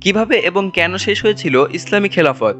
কীভাবে এবং কেন শেষ হয়েছিল ইসলামী খেলাফত?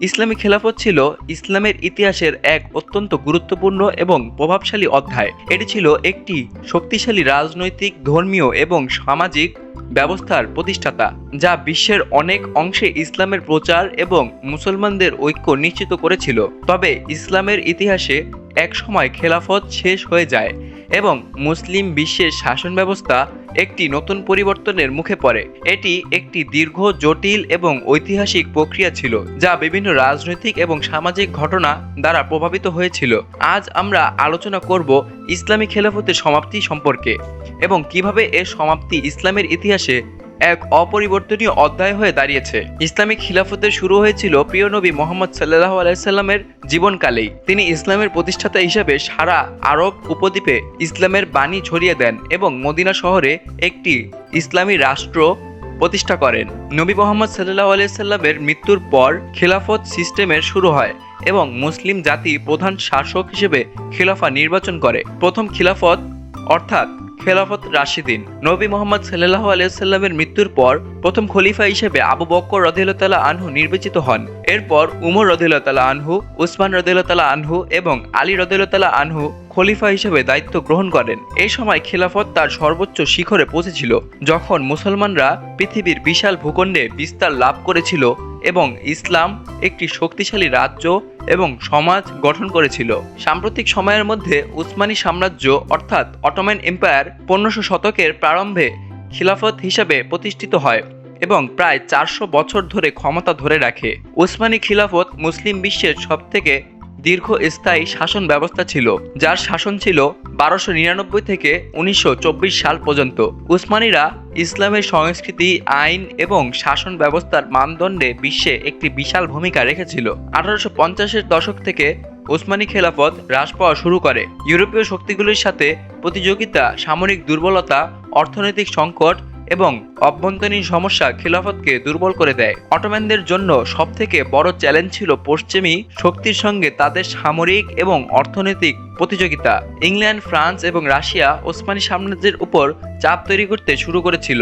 ইসলামী খেলাফত ছিল ইসলামের ইতিহাসের এক অত্যন্ত গুরুত্বপূর্ণ এবং প্রভাবশালী অধ্যায়। এটি ছিল একটি শক্তিশালী রাজনৈতিক, ধর্মীয় এবং সামাজিক ব্যবস্থার প্রতিষ্ঠাতা, যা বিশ্বের অনেক অংশে ইসলামের প্রচার এবং মুসলমানদের ঐক্য নিশ্চিত করেছিল। তবে ইসলামের ইতিহাসে এক সময় খেলাফত শেষ হয়ে যায়। এবং মুসলিম বিশ্বের শাসন ব্যবস্থা একটি নতুন পরিবর্তনের মুখে পড়ে। এটি একটি দীর্ঘ, জটিল এবং ঐতিহাসিক প্রক্রিয়া ছিল, যা বিভিন্ন রাজনৈতিক এবং সামাজিক ঘটনা দ্বারা প্রভাবিত হয়েছিল। আজ আমরা আলোচনা করব ইসলামী খেলাফতের সমাপ্তি সম্পর্কে এবং কীভাবে এর সমাপ্তি ইসলামের ইতিহাসে এক অপরিবর্তনীয় অধ্যায় হয়ে দাঁড়িয়েছে। ইসলামিক খিলাফতের শুরু হয়েছিল প্রিয় নবী মোহাম্মদ সাল্লাহ আলাইসাল্লামের জীবনকালেই। তিনি ইসলামের প্রতিষ্ঠাতা হিসাবে সারা আরব উপদ্বীপে ইসলামের বাণী ছড়িয়ে দেন এবং মদিনা শহরে একটি ইসলামী রাষ্ট্র প্রতিষ্ঠা করেন। নবী মোহাম্মদ সাল্লাহ আলাইসাল্লামের মৃত্যুর পর খিলাফত সিস্টেমের শুরু হয় এবং মুসলিম জাতি প্রধান শাসক হিসেবে খিলাফা নির্বাচন করে। প্রথম খিলাফত অর্থাৎ খেলাফত রাশিদিন। নবী মোহাম্মদ সাল্লাহ আলিয়াল্লামের মৃত্যুর পর প্রথম খলিফা হিসেবে আবু বক্কর রদিল্লা আনহু নির্বাচিত হন। এরপর উমর রদিল্লা আনহু, উসমান রদিল্লা আনহু এবং আলী রদিল্লা আনহু খলিফা হিসেবে দায়িত্ব গ্রহণ করেন। এই সময় খেলাফত তার সর্বোচ্চ শিখরে পৌঁছেছিল, যখন মুসলমানরা পৃথিবীর বিশাল ভূখণ্ডে বিস্তার লাভ করেছিল। এবং ইসলাম একটি শক্তিশালী রাজ্য এবং সমাজ গঠন করেছিল। সাম্প্রতিক সময়ের মধ্যে উসমানী সাম্রাজ্য অর্থাৎ অটোম্যান এম্পায়ার পনেরোশো শতকের প্রারম্ভে খিলাফত হিসাবে প্রতিষ্ঠিত হয় এবং প্রায় চারশো বছর ধরে ক্ষমতা ধরে রাখে। উসমানী খিলাফত মুসলিম বিশ্বের সবথেকে দীর্ঘস্থায়ী শাসন ব্যবস্থা ছিল, যার শাসন ছিল বারোশো নিরানব্বই থেকে উনিশশো চব্বিশ সাল পর্যন্ত। উসমানীরা ইসলামের সংস্কৃতি, আইন এবং শাসন ব্যবস্থার মানদণ্ডে বিশ্বে একটি বিশাল ভূমিকা রেখেছিল। আঠারোশো পঞ্চাশের দশক থেকে ওসমানী খেলাফত হ্রাস পাওয়া শুরু করে। ইউরোপীয় শক্তিগুলির সাথে প্রতিযোগিতা, সামরিক দুর্বলতা, অর্থনৈতিক সংকট এবং অভ্যন্তরীণ সমস্যা খিলাফতকে দুর্বল করে দেয়। অটোম্যানদের জন্য সবথেকে বড় চ্যালেঞ্জ ছিল পশ্চিমী শক্তির সঙ্গে তাদের সামরিক এবং অর্থনৈতিক প্রতিযোগিতা ইংল্যান্ড, ফ্রান্স এবং রাশিয়া ওসমানী সাম্রাজ্যের উপর চাপ তৈরি করতে শুরু করেছিল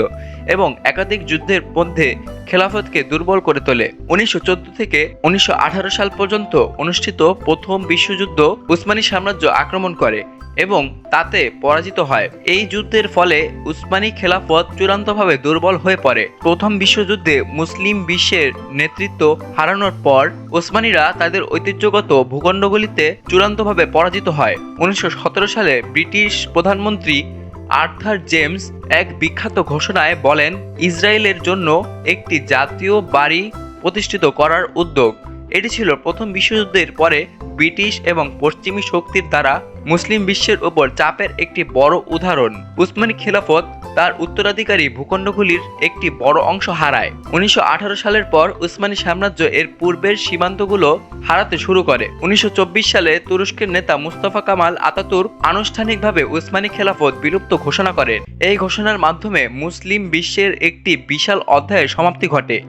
এবং একাধিক যুদ্ধের মধ্যে খেলাফতকে দুর্বল করে তোলে। উনিশশো চোদ্দ থেকে উনিশশো আঠারো সাল পর্যন্ত অনুষ্ঠিত প্রথম বিশ্বযুদ্ধ উসমানী সাম্রাজ্য আক্রমণ করে এবং তাতে পরাজিত হয়। এই যুদ্ধের ফলে উসমানী খেলাফত চূড়ান্তভাবে দুর্বল হয়ে পড়ে। প্রথম বিশ্বযুদ্ধে মুসলিম বিশ্বের নেতৃত্ব হারানোর পর ওসমানীরা তাদের ঐতিহ্যগত ভূখণ্ডগুলিতে চূড়ান্তভাবে পরাজিত হয়। উনিশশো সতেরো সালে ব্রিটিশ প্রধানমন্ত্রী আর্থার জেমস এক বিখ্যাত ঘোষণায় বলেন, ইসরায়েলের জন্য একটি জাতীয় বাড়ি প্রতিষ্ঠিত করার উদ্যোগ। এটি ছিল প্রথম বিশ্বযুদ্ধের পরে ব্রিটিশ এবং পশ্চিমী শক্তির দ্বারা মুসলিম বিশ্বের উপর চাপের একটি বড় উদাহরণ। উসমানী খেলাফত তার উত্তরাধিকারী ভূখণ্ডগুলির একটি বড় অংশ হারায়। উনিশশো আঠারো সালের পর উসমানী সাম্রাজ্য এর পূর্বের সীমান্তগুলো হারাতে শুরু করে। উনিশশো চব্বিশ সালে তুরস্কের নেতা মুস্তফা কামাল আতাতুর আনুষ্ঠানিকভাবে উসমানী খেলাফত বিলুপ্ত ঘোষণা করেন। এই ঘোষণার মাধ্যমে মুসলিম বিশ্বের একটি বিশাল অধ্যায়ের সমাপ্তি ঘটে।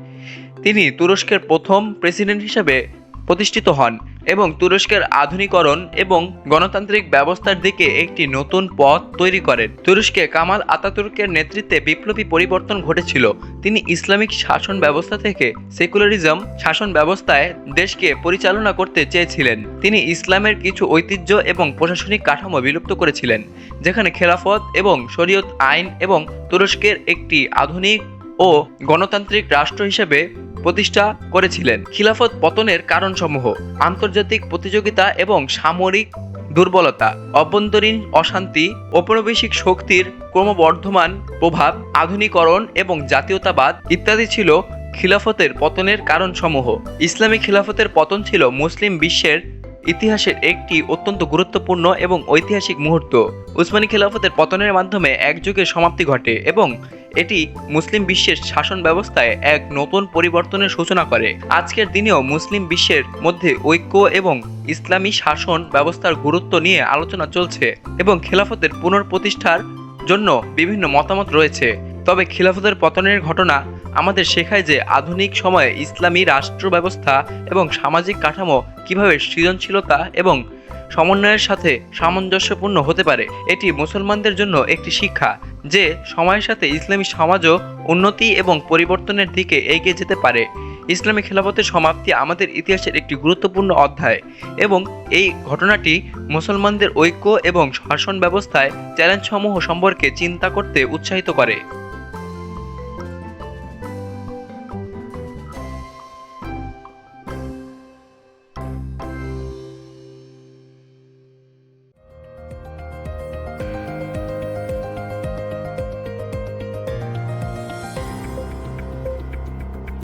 তিনি তুরস্কের প্রথম প্রেসিডেন্ট হিসেবে প্রতিষ্ঠিত হন। এবং তুরস্কের আধুনিকরণ এবং গণতান্ত্রিক ব্যবস্থার দিকে একটি নতুন পথ তৈরি করেন। তুরস্কে কামাল আতাতুর্কের নেতৃত্বে বিপ্লবী পরিবর্তন ঘটেছিল। তিনি ইসলামিক শাসন ব্যবস্থা থেকে সেকুলারিজম শাসন ব্যবস্থায় দেশকে পরিচালনা করতে চেয়েছিলেন। তিনি ইসলামের কিছু ঐতিহ্য এবং প্রশাসনিক কাঠামো বিলুপ্ত করেছিলেন, যেখানে খেলাফত এবং শরীয়ত আইন এবং তুরস্কের একটি আধুনিক ও গণতান্ত্রিক রাষ্ট্র হিসেবে প্রতিষ্ঠা করেছিলেন। খিলাফত পতনের কারণসমূহ, আন্তর্জাতিক প্রতিযোগিতা এবং সামরিক দুর্বলতা, অভ্যন্তরীণ অশান্তি, ঔপনিবেশিক শক্তির ক্রমবর্ধমান প্রভাব, আধুনিকরণ এবং জাতীয়তাবাদ ইত্যাদি ছিল খিলাফতের পতনের কারণসমূহ। ইসলামী খিলাফতের পতন ছিল মুসলিম বিশ্বের ইতিহাসের একটি অত্যন্ত গুরুত্বপূর্ণ এবং ঐতিহাসিক মুহূর্ত। উসমানী খিলাফতের পতনের মাধ্যমে এক যুগের সমাপ্তি ঘটে এবং এটি মুসলিম বিশ্বের শাসন ব্যবস্থায় এক নতুন পরিবর্তনের সূচনা করে। আজকের দিনেও মুসলিম বিশ্বের মধ্যে ঐক্য এবং ইসলামী শাসন ব্যবস্থার গুরুত্ব নিয়ে আলোচনা চলছে এবং খেলাফতের পুনঃপ্রতিষ্ঠার জন্য বিভিন্ন মতামত রয়েছে। তবে খিলাফতের পতনের ঘটনা আমাদের শেখায় যে আধুনিক সময়ে ইসলামী রাষ্ট্র ব্যবস্থা এবং সামাজিক কাঠামো কীভাবে সৃজনশীলতা এবং সমন্বয়ের সাথে সামঞ্জস্যপূর্ণ হতে পারে। এটি মুসলমানদের জন্য একটি শিক্ষা যে সময়ের সাথে ইসলামী সমাজও উন্নতি এবং পরিবর্তনের দিকে এগিয়ে যেতে পারে। ইসলামী খেলাফতের সমাপ্তি আমাদের ইতিহাসের একটি গুরুত্বপূর্ণ অধ্যায় এবং এই ঘটনাটি মুসলমানদের ঐক্য এবং শাসন ব্যবস্থায় চ্যালেঞ্জসমূহ সম্পর্কে চিন্তা করতে উৎসাহিত করে।